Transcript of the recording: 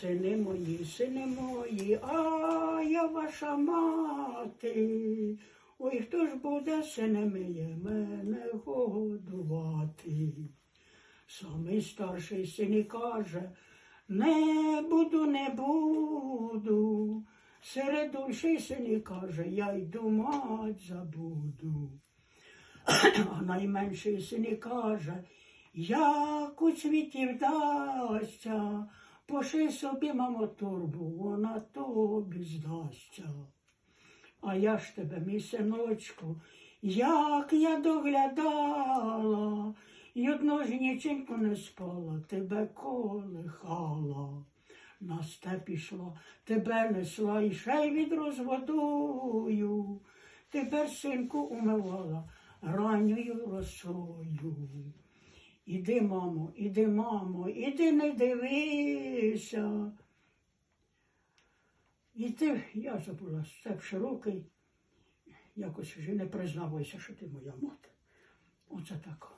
Сини мої, сини мої, а я ваша мати. Ой, хто ж буде синами мене годувати? Самий старший син і каже, не буду, не буду. Середульший син і каже, я йду мать забуду. А найменший син каже, як у світі вдасться, поши собі, мамо, турбу, вона тобі здасться. А я ж тебе, мій синочку, як я доглядала, й одну ж ніченьку не спала, тебе колихала. На степ пішла, тебе несла і ще й відро з водою. Тепер, синку, умивала ранньою росою. Іди, мамо, іди, мамо, іди не дивися. І ти, я забула, степ широкий, якось вже не признавайся, що ти моя мати. Оце так.